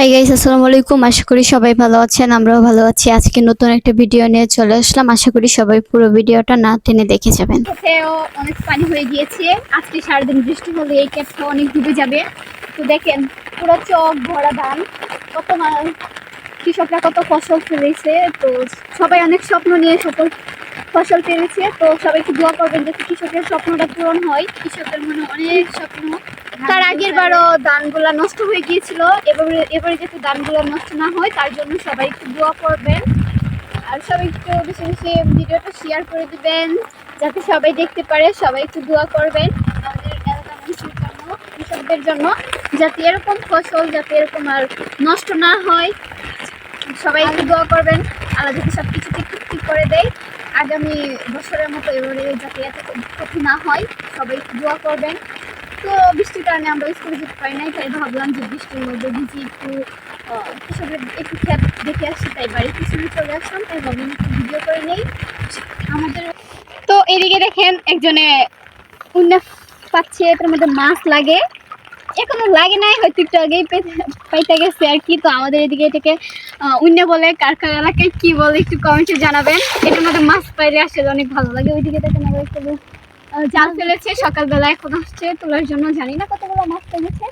Hi guys আসসালামু আলাইকুম। আশা করি সবাই ভালো আছেন, আমরাও ভালো আছি। আজকে নতুন একটা ভিডিও নিয়ে চলে আসলাম। আশা করি সবাই পুরো ভিডিওটা না টেনে দেখে যাবেন। অনেক পানি হয়ে গিয়েছে। আজকে সারাদিন বৃষ্টি হলে এই ক্ষেতটা অনেক ডুবে যাবে। তো দেখেন, পুরো চক ভরা ধান। কত কৃষকরা কত ফসল ফেলেছে। তো সবাই অনেক স্বপ্ন নিয়ে সকল ফসল ফেলেছে তো সবাইকে দোয়া করবেন যাতে কৃষকের স্বপ্নটা পূরণ হয়। কৃষকের মনে অনেক স্বপ্ন। তার আগের বারও ধানগুলা নষ্ট হয়ে গিয়েছিল। এবারে এবারে যাতে ধানগুলো নষ্ট না হয়, তার জন্য সবাই একটু দোয়া করবেন। আর সবাই একটু বেশি বেশি ভিডিওটা শেয়ার করে দিবেন, যাতে সবাই দেখতে পারে, সবাই একটু দোয়া করবেন। আমাদের জন্য, কৃষকদের জন্য, যাতে এরকম ফসল, যাতে এরকম আর নষ্ট না হয়। সবাই একটু দোয়া করবেন, আল্লাহ যাতে সব কিছু ঠিক ঠিক করে দেয়। আগামী বছরের মতো এবারে যাতে এত ক্ষতি না হয়, সবাই দোয়া করবেন। তো বৃষ্টির কারণে আমরা স্কুলে যেতে পারি নাই, তাই ভাবলাম যে বৃষ্টির মধ্যে ভিজি একটু কৃষকের একটু খেত দেখে আসি, তাই বাড়ির পিছনে চলে আসলাম, তাই ভাবলাম একটু ভিডিও করে নেই। আমাদের তো এদিকে দেখেন একজনে উন্নস পাচ্ছে এটার মধ্যে মাছ লাগে। এখনও লাগে নাই, হয়তো একটু আগেই পাইতে গেছে আর কি। তো আমাদের এদিকে এটাকে উন্য বলে কার কার এলাকায় কি বলে একটু কমেন্টে জানাবেন। এটার মধ্যে মাছ পাইলে আসলে অনেক ভালো লাগে। ওইদিকে দেখেন আবার একটা জাল ফেলেছে, সকালবেলা এখন আসছে, তোলার জন্য জানি না কতগুলো মাছ পেয়েছে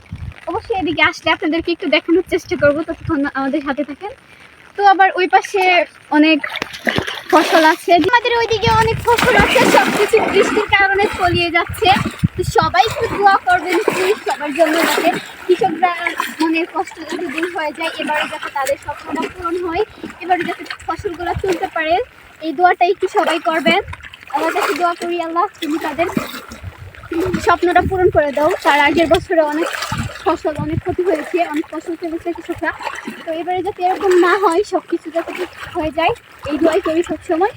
অবশ্যই এদিকে আসলে আপনাদেরকে একটু দেখানোর চেষ্টা করব, ততক্ষণ আমাদের সাথে থাকেন। তো আবার ওই পাশে অনেক ফসল আছে। আমাদের ওইদিকে অনেক ফসল আছে সব কিছু বৃষ্টির কারণে তলিয়ে যাচ্ছে। তো সবাই একটু দোয়া করবেন সবার জন্য যাতে কৃষকরা মনের কষ্ট যাতে দূর হয়ে যায়, এবারে যাতে তাদের স্বপ্নটা পূরণ হয়, এবারে যাতে ফসলগুলো তুলতে পারে। এই দোয়াটা একটু সবাই করবেন। আল্লাহ কাছে দোয়া করি আল্লাহ, তুমি তাদের স্বপ্নটা পূরণ করে দাও। তার আগের বছরে অনেক ফসল, অনেক ক্ষতি হয়েছে, অনেক ফসল ফেলেছে কৃষকরা। তো এবারে যাতে এরকম না হয় সব কিছু যাতে হয়ে যায়, এই দোয়াই করি সবসময়।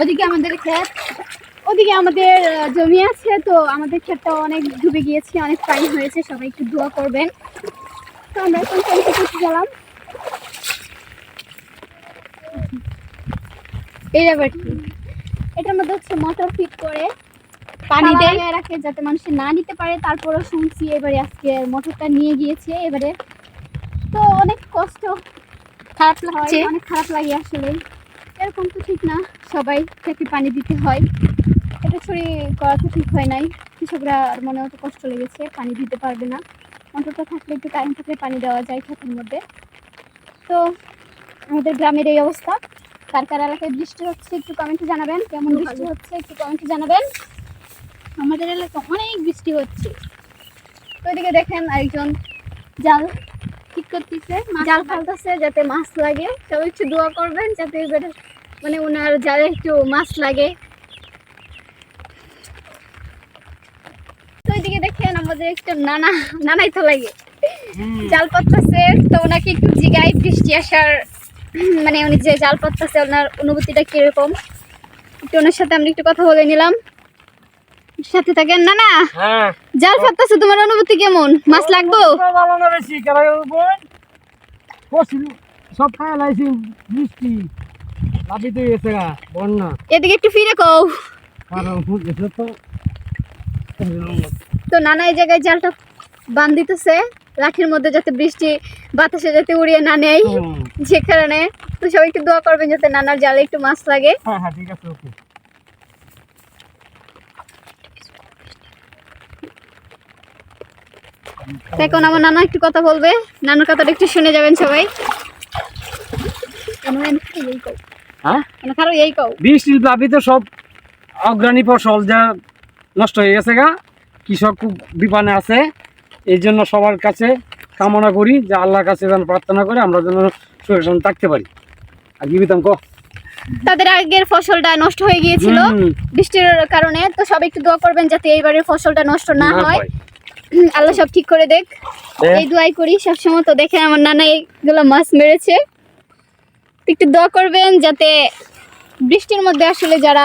ওদিকে আমাদের ক্ষেত, ওদিকে আমাদের জমি আছে, তো আমাদের ক্ষেতটা অনেক ডুবে গিয়েছে, অনেক পানি হয়েছে, সবাই একটু দোয়া করবেন। তো আমরা এখন থেকে উঠে গেলাম। এই কি এটার মধ্যে হচ্ছে মোটর ফিট করে। পানি দেয়? রাখে যাতে মানুষ না নিতে পারে। তারপরও শুনছি এবারে আজকে মোটরটা নিয়ে গিয়েছে এবারে। তো অনেক কষ্ট খারাপ হয় অনেক খারাপ লাগে আসলে। এরকম তো ঠিক না সবাই থেকে পানি দিতে হয়। এটা ছড়ি করা তো ঠিক হয় নাই। কৃষকরা মনে অত কষ্ট লেগেছে পানি দিতে পারবে না। মোটরটা থাকলে একটু টাইম থাকলে পানি দেওয়া যায় ক্ষেতের মধ্যে। তো আমাদের গ্রামের এই অবস্থা। কার কার এলাকায় বৃষ্টি হচ্ছে একটু কমেন্টে জানাবেন। কেমন বৃষ্টি হচ্ছে একটু কমেন্টে জানাবেন। আমাদের এলাকায় অনেক বৃষ্টি হচ্ছে। তো এদিকে দেখেন একজন জাল ঠিক করতেছে জাল ফালতেছে যাতে মাছ লাগে। সবাই একটু দোয়া করবেন যাতে এবারে মানে ওনার জালে একটু মাছ লাগে। তো এদিকে দেখেন আমাদের একটু নানা নানাই তো লাগে। জাল পাততেছে তো ওনাকে একটু জিগাই বৃষ্টি আসার মানে উনি যে জাল পাততেছে ওনার অনুভূতিটা কীরকম? একটু ওনার সাথে আমরা একটু কথা বলে নিলাম। সাথে থাকেন? না না। হ্যাঁ। জাল পাততেছে তোমার অনুভূতি কেমন? মাছ লাগবো? সব খায় লাইছি বৃষ্টি লাভিতে গেছে গা বন্যা। এদিকে একটু ফিরে কও। কারণ তো তো নানা এই জায়গায় জালটা বান দিতেছে। লাঠির মধ্যে যাতে বৃষ্টি বাতাসে যাতে উড়িয়ে না নেয়। যে কারণে তো সবাই একটু দোয়া করবেন যাতে নানার জালে একটু মাছ লাগে। হ্যাঁ হ্যাঁ ঠিক আছে ওকে। এখন আমার নানা একটু কথা বলবে। নানার কথাটা একটু শুনে যাবেন সবাই। হ্যাঁ? বৃষ্টির লাভিতে সব অগ্রাণী ফসল যা নষ্ট হয়ে গেছে গা। কৃষক খুব বিপানে আছে। এই জন্য সবার কাছে কামনা করি যে আল্লাহর কাছে যেন প্রার্থনা করে আমরা যেন সুরক্ষণ থাকতে পারি। আর কি বিতাম কো তাদের আগের ফসলটা নষ্ট হয়ে গিয়েছিল বৃষ্টির কারণে তো সবাই একটু দোয়া করবেন যাতে এইবারের ফসলটা নষ্ট না হয়। আল্লাহ সব ঠিক করে দেখ। হ্যাঁ। এই দোয়াই করি সবসময় তো দেখেন আমার নানা এইগুলো মাছ মেরেছে। একটু দোয়া করবেন যাতে বৃষ্টির মধ্যে আসলে যারা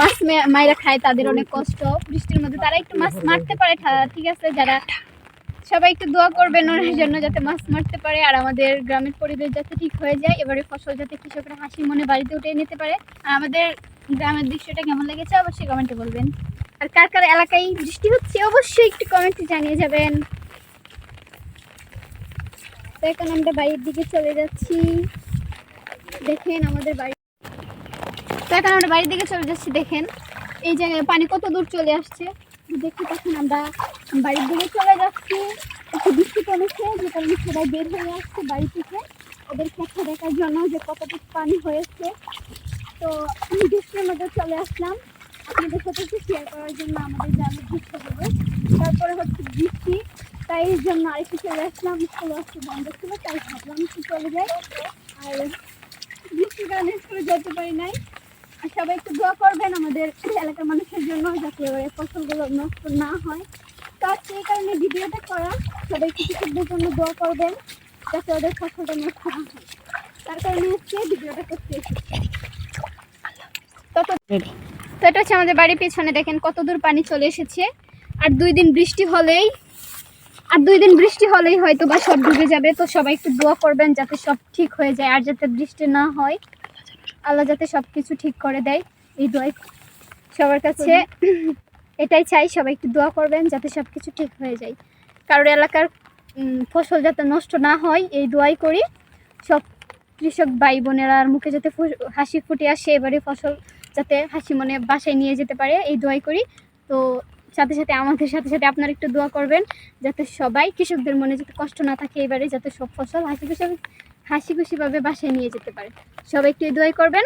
মাছ মাইরা খায় তাদের অনেক কষ্ট বৃষ্টির মধ্যে তারা একটু মাছ মারতে পারে ঠিক আছে যারা সবাই একটু দোয়া করবেন ওনার জন্য যাতে মাছ মারতে পারে আর আমাদের গ্রামের পরিবেশ যাতে ঠিক হয়ে যায় এবারে ফসল যাতে কৃষকরা হাসি মনে বাড়িতে উঠে নিতে পারে। আর আমাদের গ্রামের দৃশ্যটা কেমন লেগেছে অবশ্যই কমেন্টে বলবেন। আর কার কার এলাকায় বৃষ্টি হচ্ছে অবশ্যই একটু কমেন্টে জানিয়ে যাবেন। তো এখন আমরা বাড়ির দিকে চলে যাচ্ছি। দেখেন আমাদের বাড়ি এখন আমরা বাড়ির দিকে চলে যাচ্ছি, দেখেন। এই জায়গায় পানি কত দূর চলে আসছে। দেখতে পাচ্ছেন আমরা বাড়ির দিকে চলে যাচ্ছি। একটু বৃষ্টি কমেছে যে কারণে সবাই বের হয়ে আসছে বাড়ি থেকে। ওদের ক্ষেত্রে দেখার জন্য যে কতটুকু পানি হয়েছে। তো আমি বৃষ্টির মধ্যে চলে আসলাম। আপনাদের সাথে একটু শেয়ার করার জন্য আমাদের গ্রামের দৃশ্যগুলো। তারপরে হচ্ছে বৃষ্টি। তাই এর জন্য আরেকটু চলে আসলাম। স্কুল আজকে বন্ধ ছিল, তাই ভাবলাম একটু চলে যাই। আর বৃষ্টির কারণে স্কুলে যেতে পারি নাই। সবাই একটু দোয়া করবেন আমাদের এলাকার মানুষের জন্য যাতে ফসলগুলো নষ্ট না হয়। তো আজকে এই কারণে ভিডিওটা করা। সবাই কৃষকদের জন্য দোয়া করবেন যাতে ওদের ফসলটা নষ্ট না হয়। তার কারণে হচ্ছে ভিডিওটা করতে এসেছি। তো তো তো এটা হচ্ছে আমাদের বাড়ির পিছনে দেখেন কত দূর পানি চলে এসেছে। আর দুই দিন বৃষ্টি হলেই আর দুই দিন বৃষ্টি হলেই হয়তো বা সব ডুবে যাবে। তো সবাই একটু দোয়া করবেন যাতে সব ঠিক হয়ে যায় আর যাতে বৃষ্টি না হয়। আল্লাহ যাতে সব কিছু ঠিক করে দেয়। এই দোয়াই সবার কাছে। এটাই চাই, সবাই একটু দোয়া করবেন যাতে সব কিছু ঠিক হয়ে যায়। কারোর এলাকার ফসল যাতে নষ্ট না হয়, এই দোয়াই করি। সব কৃষক ভাই বোনেরা আর মুখে যাতে হাসি ফুটে আসে, এবারে ফসল যাতে হাসি মনে বাসায় নিয়ে যেতে পারে, এই দোয়াই করি। তো সাথে সাথে আমাদের সাথে সাথে আপনারা একটু দোয়া করবেন, যাতে সবাই কৃষকদের মনে যাতে কষ্ট না থাকে, এবারে যাতে সব ফসল হাসি খুশি হাসি খুশিভাবে বাসায় নিয়ে যেতে পারে। সবাই একটু দোয়াই করবেন।